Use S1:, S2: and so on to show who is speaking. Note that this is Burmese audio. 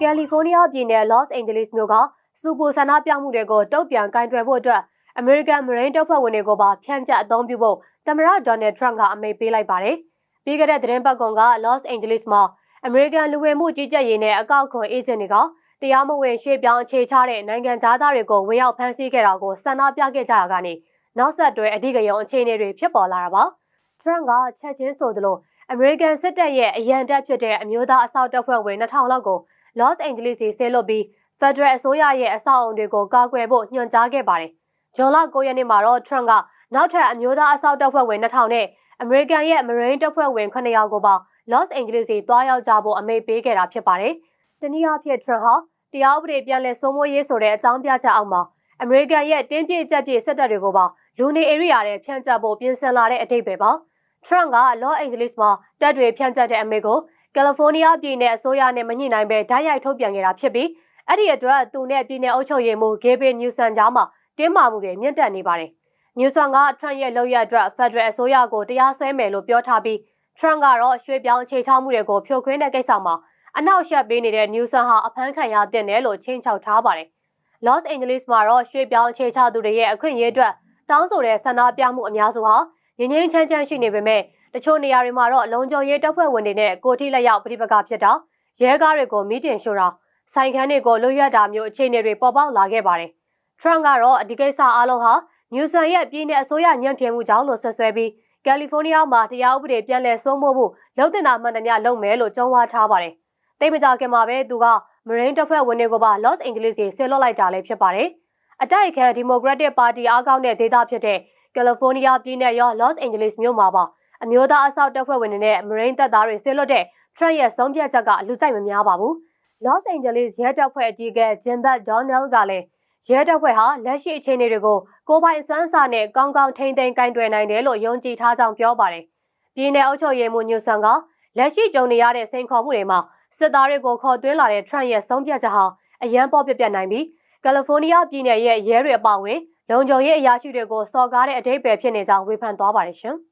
S1: ကယ်လီဖိုးနီးယားပြည်နယ်လော့စ်အိန်ဂျလိစ်မြို့ကစူပူဆန္ဒပြမှုတွေကိုတုံ့ပြန်ကင်တွယ်ဖို့အတွက်အမေရိကန်မရိန်းတပ်ဖွဲ့ဝင်တွေကိုပါဖြန့်ကျက်အသုံးပြုဖို့သမ္မတဒေါ်နယ်ထရန့်ကအမိန့်ပေးလိုက်ပါတယ်။ပြီးခဲ့တဲ့သတင်းပတ်ကောင်ကလော့စ်အိန်ဂျလိစ်မှာအမေရိကန်လူဝင်မှုကြီးကြပ်ရေးနဲ့အကောက်ခွန်အေဂျင့်တွေကတရားမဝင်ရွှေ့ပြောင်းအခြေချတဲ့နိုင်ငံသားတွေကိုဝင်ရောက်ဖမ်းဆီးခဲ့တာကိုဆန္ဒပြခဲ့ကြတာကနေနောက်ဆက်တွဲအဓိကရုဏ်အခြေအနေတွေဖြစ်ပေါ်လာတာပါ။ထရန့်ကချက်ချင်းဆိုသလို အမေရိကန်စစ်တပ်ရဲ့အရန်တပ်ဖြစ်တဲ့အမျိုးသားအဆောက်တပ်ဖွဲ့ဝင်2000လောက်ကို Los Angeles စီဆဲလွတ်ပြီး Federal အစိုးရရဲ့အဆောက်အုံတွေကိုကာကွယ်ဖို့ညွှန်ကြားခဲ့ပါတယ်။ဂျွန်လ9ရက်နေ့မှာတော့ Trump ကနောက်ထပ်အမျိုးသားအဆောက်တပ်ဖွဲ့ဝင်2000နဲ့အမေရိကန်ရဲ့ Marine တပ်ဖွဲ့ဝင်900ကိုပါ Los Angeles စီတွားရောက်ကြဖို့အမိန့်ပေးခဲ့တာဖြစ်ပါတယ်။တနည်းအားဖြင့် Trump ဟာတရားဥပဒေပြန်လည်စိုးမိုးရေးဆိုတဲ့အကြောင်းပြချက်အောက်မှာအမေရိကန်ရဲ့တင်းပြည့်ကြက်ပြည့်စစ်တပ်တွေကိုပါလူနေ area တွေဖြန့်ကျက်ဖို့ပြင်ဆင်လာတဲ့အထိပ္ပ ယ်ပါ။ Trump က Los Angeles မှာတပ်တွေဖြန့်ကျက်တဲ့အမိန့်ကိုကယ်လီဖိုးနီးယားပြည်နယ်အစိုးရနဲ့မညှိနှိုင်းပဲဓာတ်ရိုက်ထုတ်ပြန်ခဲ့တာဖြစ်ပြီးအဲ့ဒီအတွက်သူနဲ့ပြည်နယ်အုပ်ချုပ်ရေးမှူးဂေဘရီနျူဆန်ကြားမှာတင်းမာမှုတွေမြင့်တက်နေပါတယ်။နျူဆန်ကထရန့်ရဲ့လုပ်ရအတွက်ဖက်ဒရယ်အစိုးရကိုတရားစွဲမယ်လို့ပြောထားပြီးထရန့်ကတော့ရွှေပြောင်းခြေချမှုတွေကိုဖြိုခွင်းတဲ့ကိစ္စမှာအနောက်ရှက်ပေးနေတဲ့နျူဆန်ဟာအဖမ်းခံရတဲ့နယ်လို့ချင်းချောက်ထားပါတယ်။ Los Angeles မှာတော့ရွှေပြောင်းခြေချသူတွေရဲ့အခွင့်အရေးအတွက်တောင်းဆိုတဲ့ဆန္ဒပြမှုအများစုဟာ ငင်းငင်းချမ်းချမ်းရှိနေပေမဲ့တချို့နေရာတွေမှာတော့လုံခြုံရေးတပ်ဖွဲ့ဝင်တွေနဲ့ကိုထိလက်ရောက်ပြိပကဖြစ်တာရဲကားတွေကိုမီးတင်ရှို့တာဆိုင်ခန်းတွေကိုလွတ်ရတာမျိုးအခြေအနေတွေပေါ်ပေါက်လာခဲ့ပါတယ်။ Trump ကတော့ဒီကိစ္စအလုံးဟာနျူဆန်ရဲ့ပြည်내အစိုးရညံ့ဖျင်းမှုကြောင့်လို့ဆက်ဆွဲပြီးကယ်လီဖိုးနီးယားမှာတရားဥပဒေပြန်လည်စိုးမိုးမှုလုံတင်တာမှန်သမျှလုပ်မယ်လို့ကြုံဝါထားပါတယ်။တိတ်မကြခင်မှာပဲသူကမရိန်းတပ်ဖွဲ့ဝင်တွေကိုပါ Los Angeles ကိုဆင်းလွှတ်လိုက်တာလည်းဖြစ်ပါတယ်။အတိုက်အခံဒီမိုကရက်တစ်ပါတီအားကောင်းတဲ့ဒေသဖြစ်တဲ့ ကယ်လီဖိုးနီးယားပြည်နယ်ရော Los Angeles မြို့မှာပါအမျိုးသားအဆောက်တပ်ဖွဲ့ဝင်တွေနဲ့မရိန်းတပ်သားတွေဆင်းလွတ်တဲ့ Trump ရဲ့ဆုံးဖြတ်ချက်ကအလူကြိုက်မများပါဘူး။ Los Angeles ရဲတပ်ဖွဲ့အကြီးအကဲ Jim Bat Donald ကလည်းရဲတပ်ဖွဲ့ဟာလက်ရှိအခြေအနေတွေကိုကိုပိုင်စွမ်းစာနဲ့ကောင်းကောင်းထိန်းသိမ်းကင်တွယ်နိုင်တယ်လို့ယုံကြည်ထားကြောင်းပြောပါတယ်။ပြည်내အုပ်ချုပ်ရေးမှူးညွဆန်ကလက်ရှိကြုံနေရတဲ့စိန်ခေါ်မှုတွေမှာစစ်သားတွေကိုခေါ်သွင်းလာတဲ့ Trump ရဲ့ဆုံးဖြတ်ချက်ဟာအရန်ပေါ်ပြပြနိုင်ပြီးကယ်လီဖိုးနီးယားပြည်နယ်ရဲ့ရဲတွေအပါအဝင် လုံခြုံရေးအရာရှိတွေကိုစော်ကားတဲ့အထိပ္ပယ်ဖြစ်နေကြောင်းဝေဖန်သွားပါတယ်ရှင်။